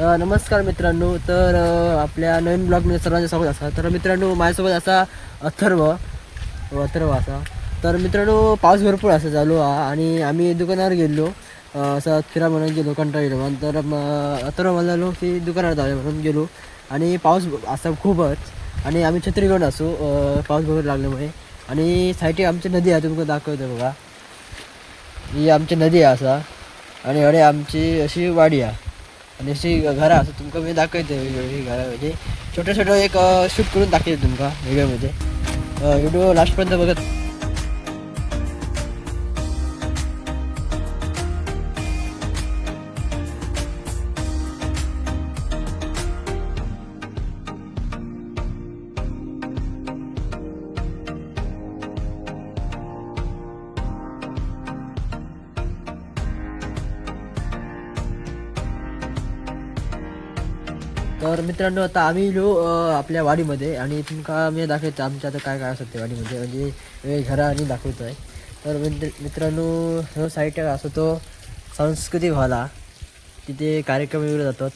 नमस्कार मित्रांनो तर आपल्या नवीन ब्लॉगमध्ये सर्वांच्या स्वागत असा तर मित्रांनो माझ्यासोबत असा अथर्व अथर्व असा. तर मित्रांनो पाऊस भरपूर असा चालू आहे आणि आम्ही दुकानावर गेलो असं फिरा म्हणून गेलो कंटाळ गेलो. म्हणून तर म- अथर्व म्हणालो की दुकानावर जाऊया म्हणून गेलो. आणि पाऊस असा खूपच. आणि आम्ही छत्री घेऊन असू पाऊस भरपूर लागल्यामुळे. आणि साईटी आमची नदी आहे तुम्हाला दाखवतो बघा. ही आमची नदी आहे असा. आणि अडे आमची अशी वाडी आहे. आणि अशी घरा असं तुमका मी दाखवते वेगवेगळी घरा. म्हणजे छोटं छोटं एक शूट करून दाखवते तुमका व्हिडिओमध्ये व्हिडिओ लास्टपर्यंत बघत तर मित्रांनो आता आम्ही येलो आपल्या वाडीमध्ये आणि तुमका मी दाखवतो आमच्या आता काय काय असतं ते वाडीमध्ये म्हणजे हे घरा आणि दाखवतो आहे तर मित्र मित्रांनो हो साईट असं तो सांस्कृतिक व्हायला तिथे कार्यक्रम वगैरे जातात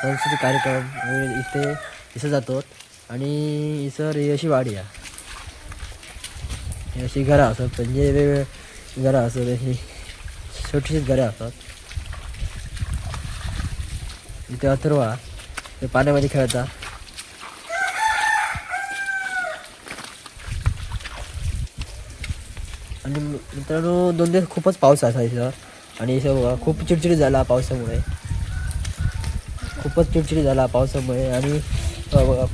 सांस्कृतिक कार्यक्रम वगैरे इथे इथं जातात. आणि इसर ही अशी वाडी आहे. अशी घरं असतात म्हणजे वेगवेगळे घरं असतात अशी छोटीशीच घरं असतात. इथे अथर्वा ते पाण्यामध्ये खेळता. आणि मित्रांनो दोन दिवस खूपच पाऊस असायचा. आणि बघा खूप चिडचिडी झाला पावसामुळे. खूपच चिडचिडी झाला पावसामुळे. आणि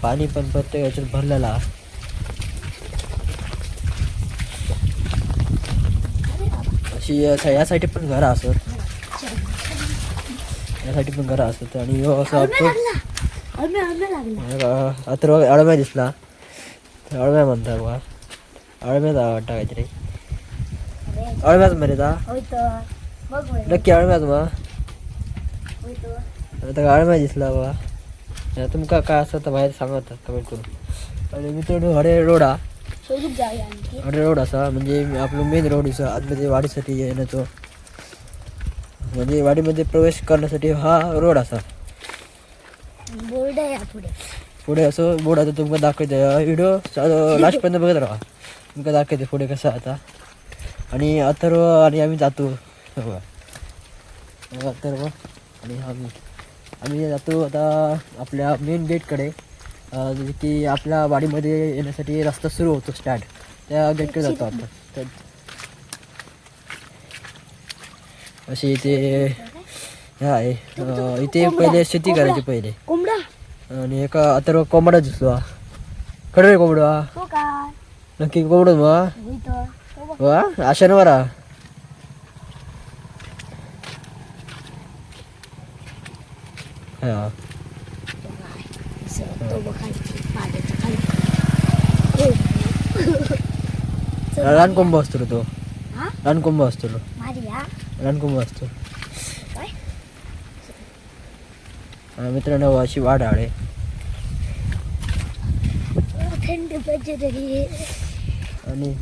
पाणी पण प्रत्येक याच्यात भरलेला अशी यासाठी पण घरं असत यासाठी पण घरं असत आणि असं आता अळम्या दिसला अळम्या म्हणतात बघा अळम्याच वाटतं काहीतरी अळम्याच मध्ये ता नक्की अळम्याच बा आता अळम्या दिसला बघा या तुमका काय असं तर बाहेर सांगत कमेंट करून आणि मित्रांनो हडे रोडा हडे रोड असा म्हणजे आपलं मेन रोड असा आतमध्ये वाडीसाठी येण्याचं म्हणजे वाडीमध्ये प्रवेश करण्यासाठी हा रोड असा बोर्ड आहे पुढे. पुढे असं बोर्ड आता तुमका दाखवते. व्हिडिओ लास्टपर्यंत बघत राहा. तुमका दाखवते पुढे कसं आता. आणि अथर्व आणि आम्ही जातो. अथर्व आणि आम्ही. आम्ही जातो आता आपल्या मेन गेटकडे अं, जे की आपल्या वाडीमध्ये येण्यासाठी रस्ता सुरू होतो स्टार्ट त्या गेटकडे जातो आपण तर अशी इथे हे आहे अं, इथे पहिले शेती करायची पहिले. कोंबडा. आणि एका अथर्व कोंबडा दिसलो हा खडं रे कोंबडा. तो काय नक्की कोंबडो वा होईतो तो बघ. वा आशान वरा हा. असं तो बघ खाली पाण्याच्या खाली. हो. लहान कोंब असतो रे तो. हा? लहान कोंब असतो रो. मारी हा लहान कोंब असतो काय हा, मित्रांनो अशी वाढ आळे थंड आणि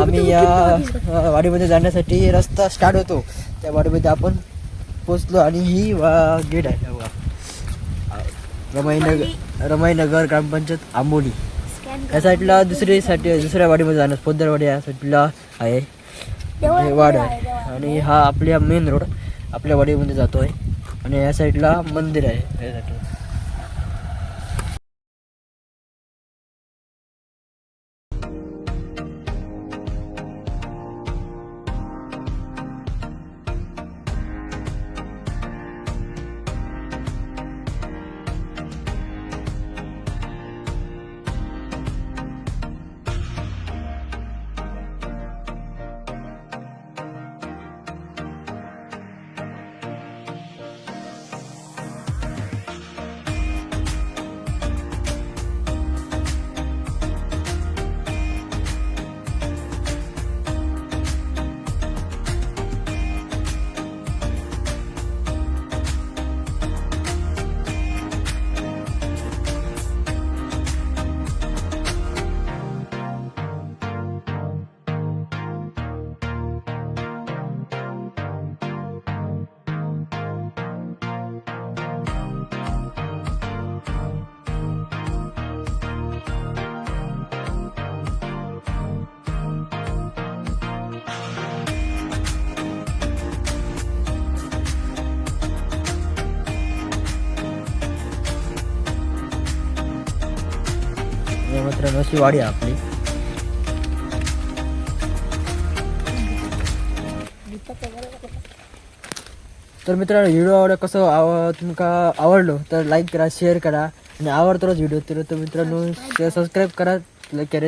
आम्ही या वाडीमध्ये जाण्यासाठी रस्ता स्टार्ट होतो. त्या वाडीमध्ये आपण पोचलो आणि ही वा गेट आहे. रमाईनगर रमाईनगर ग्रामपंचायत आंबोली. या साईडला दुसरी साठी दुसऱ्या वाडीमध्ये जाणार. पोद्दारवाडी या साईडला आहे. हे वाड आहे आणि हा आपल्या मेन रोड आपल्या वाडीमध्ये जातोय. आणि या साईडला मंदिर आहे. या मित्रांनो अशी वाडी आपली. तर मित्रांनो व्हिडिओ आवड कसं आव तुमका आवडलो तर लाईक करा शेअर करा आणि आवडतोच व्हिडिओ तर तर मित्रांनो सबस्क्राईब करा लाईक करा.